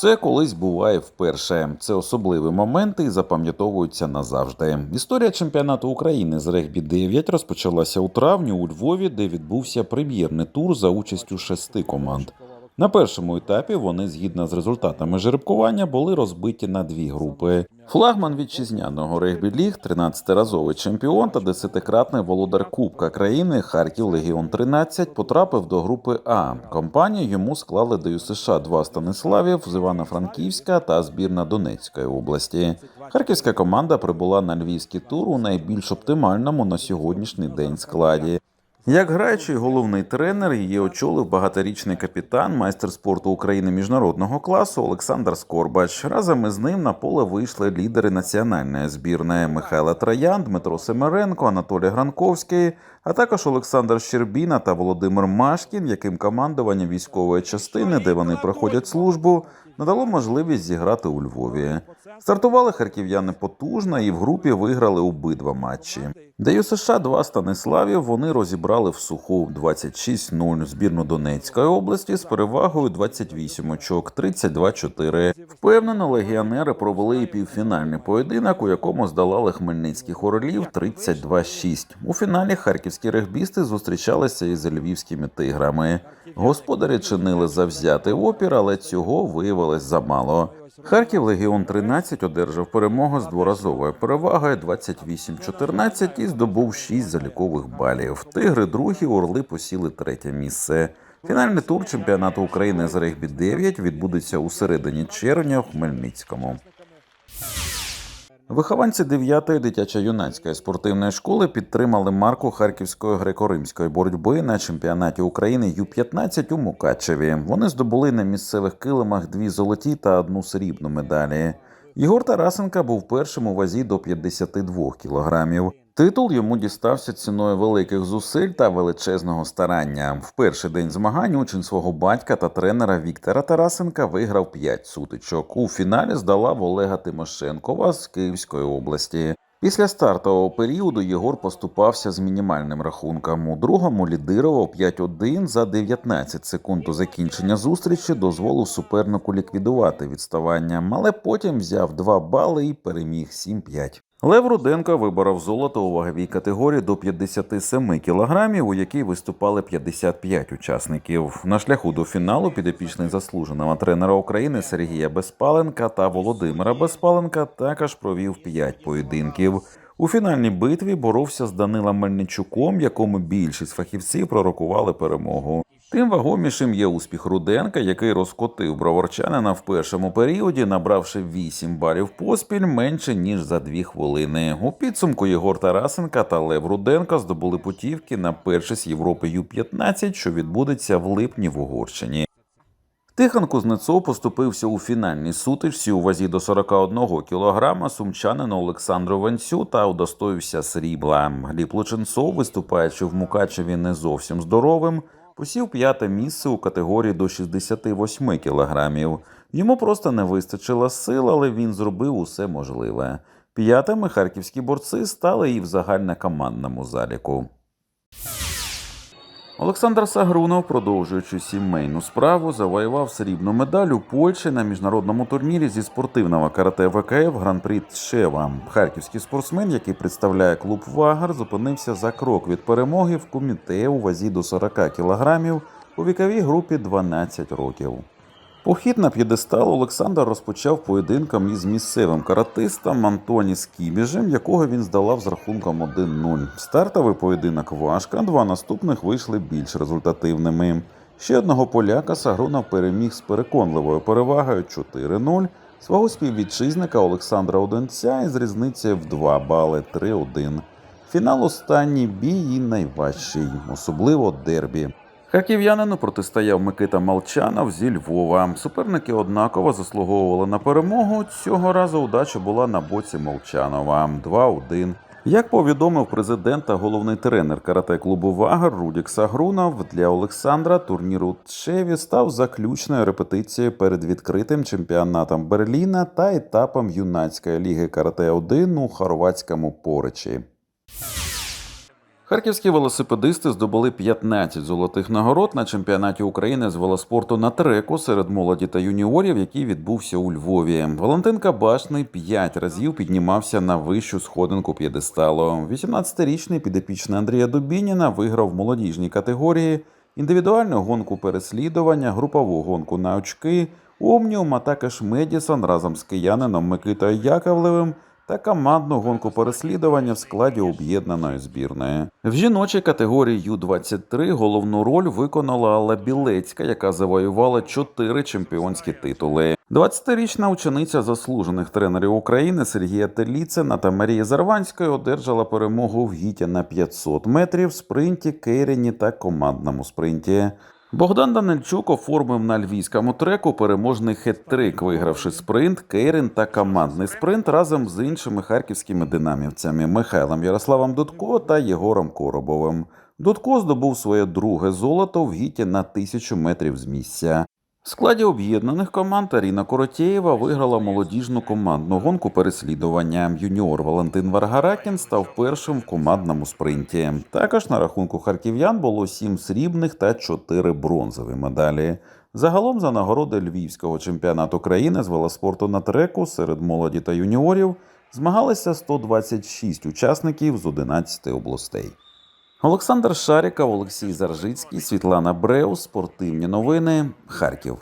Все колись буває вперше. Це особливі моменти і запам'ятовуються назавжди. Історія чемпіонату України з регбі 9 розпочалася у травні у Львові, де відбувся прем'єрний тур за участю шести команд. На першому етапі вони, згідно з результатами жеребкування, були розбиті на дві групи. Флагман вітчизняного регбі ліг, 13-разовий чемпіон та 10-кратний володар Кубка країни Харків Легіон 13 потрапив до групи А. Компанію йому склали до США два Станиславів з Івано-Франківська та збірна Донецької області. Харківська команда прибула на львівський тур у найбільш оптимальному на сьогоднішній день складі. Як граючий головний тренер її очолив багаторічний капітан, майстер спорту України міжнародного класу Олександр Скорбач. Разом із ним на поле вийшли лідери національної збірної Михайла Троян, Дмитро Семеренко, Анатолій Гранковський, а також Олександр Щербіна та Володимир Машкін, яким командування військової частини, де вони проходять службу, надало можливість зіграти у Львові. Стартували харків'яни потужно і в групі виграли обидва матчі. Де США два Станиславів вони розібрали в суху 26-0 збірну Донецької області з перевагою 28 очок, 32-4. Впевнено, легіонери провели і півфінальний поєдинок, у якому здолали хмельницьких орлів 32-6. У фіналі харківські регбісти зустрічалися із львівськими тиграми. Господарі чинили завзятий опір, але цього виявилось замало. Харків Легіон 13 одержав перемогу з дворазовою перевагою 28-14 і здобув 6 залікових балів. Тигри другі, орли посіли третє місце. Фінальний тур чемпіонату України з регбі 9 відбудеться у середині червня в Хмельницькому. Вихованці 9-ї дитячо-юнацької спортивної школи підтримали марку харківської греко-римської боротьби на чемпіонаті України Ю-15 у Мукачеві. Вони здобули на місцевих килимах дві золоті та одну срібну медалі. Єгор Тарасенка був першим у вазі до 52 кілограмів. Титул йому дістався ціною великих зусиль та величезного старання. В перший день змагань учень свого батька та тренера Віктора Тарасенка виграв 5 сутичок. У фіналі здолав Олега Тимошенкова з Київської області. Після стартового періоду Єгор поступався з мінімальним рахунком. У другому лідирував 5-1 за 19 секунд до закінчення зустрічі, дозволив супернику ліквідувати відставання, але потім взяв 2 бали і переміг 7-5. Лев Руденко виборов золото у ваговій категорії до 57 кілограмів, у якій виступали 55 учасників. На шляху до фіналу підопічний заслуженого тренера України Сергія Безпаленка та Володимира Безпаленка також провів 5 поєдинків. У фінальній битві боровся з Данилом Мельничуком, якому більшість фахівців пророкували перемогу. Тим вагомішим є успіх Руденка, який розкотив броварчанина в першому періоді, набравши 8 балів поспіль менше ніж за 2 хвилини. У підсумку Єгор Тарасенка та Лев Руденко здобули путівки на першість Європи Ю-15, що відбудеться в липні в Угорщині. Тихон Кузнецов поступився у фінальній сутичці у вазі до 41 кілограма сумчанину Олександру Ванцю та удостоївся срібла. Гліб Лученцов, виступаючи в Мукачеві не зовсім здоровим, посів п'яте місце у категорії до 68 кілограмів. Йому просто не вистачило сил, але він зробив усе можливе. П'ятими харківські борці стали і в загальнокомандному заліку. Олександр Сагрунов, продовжуючи сімейну справу, завоював срібну медаль у Польщі на міжнародному турнірі зі спортивного карате ВКФ Гран-прі Тшева. Харківський спортсмен, який представляє клуб Вагар, зупинився за крок від перемоги в коміте у вазі до 40 кілограмів у віковій групі 12 років. Похід на п'єдестал Олександр розпочав поєдинком із місцевим каратистом Антоні Скібіжем, якого він здолав з рахунком 1-0. Стартовий поєдинок важко, два наступних вийшли більш результативними. Ще одного поляка Сагрунов переміг з переконливою перевагою 4-0 свого співвітчизника Олександра Одинця із різницею в 2 бали 3-1. Фінал останній бій і найважчий, особливо дербі. Харків'янину протистояв Микита Молчанов зі Львова. Суперники однаково заслуговували на перемогу. Цього разу удача була на боці Молчанова 2-1. Як повідомив президент та головний тренер карате-клубу Вагар Рудік Сагрунов, для Олександра турнір у Тшеві став заключною репетицією перед відкритим чемпіонатом Берліна та етапом юнацької ліги карате 1 у хорватському поричі. Харківські велосипедисти здобули 15 золотих нагород на чемпіонаті України з велоспорту на треку серед молоді та юніорів, який відбувся у Львові. Валентин Кабашний п'ять разів піднімався на вищу сходинку п'єдесталу. 18-річний підопічний Андрія Дубініна виграв в молодіжній категорії індивідуальну гонку переслідування, групову гонку на очки, Омніум, а також Медісон разом з киянином Микитою Яковлевим та командну гонку переслідування в складі об'єднаної збірної. В жіночій категорії Ю-23 головну роль виконала Алла Білецька, яка завоювала чотири чемпіонські титули. 20-річна учениця заслужених тренерів України Сергія Теліцина та Марії Зарванської одержала перемогу в гіті на 500 метрів, спринті, кейрені та командному спринті. Богдан Данильчук оформив на львівському треку переможний хет-трик, вигравши спринт, Кейрин та командний спринт разом з іншими харківськими динамівцями Михайлом Ярославом Дудко та Єгором Коробовим. Дудко здобув своє друге золото в гіті на тисячу метрів з місця. В складі об'єднаних команд Аріна Коротєєва виграла молодіжну командну гонку переслідування. Юніор Валентин Варгаракін став першим в командному спринті. Також на рахунку харків'ян було сім срібних та чотири бронзові медалі. Загалом за нагороди Львівського чемпіонату країни з велоспорту на треку серед молоді та юніорів змагалися 126 учасників з 11 областей. Олександр Шаріков, Олексій Заржицький, Світлана Бреус, спортивні новини, Харків.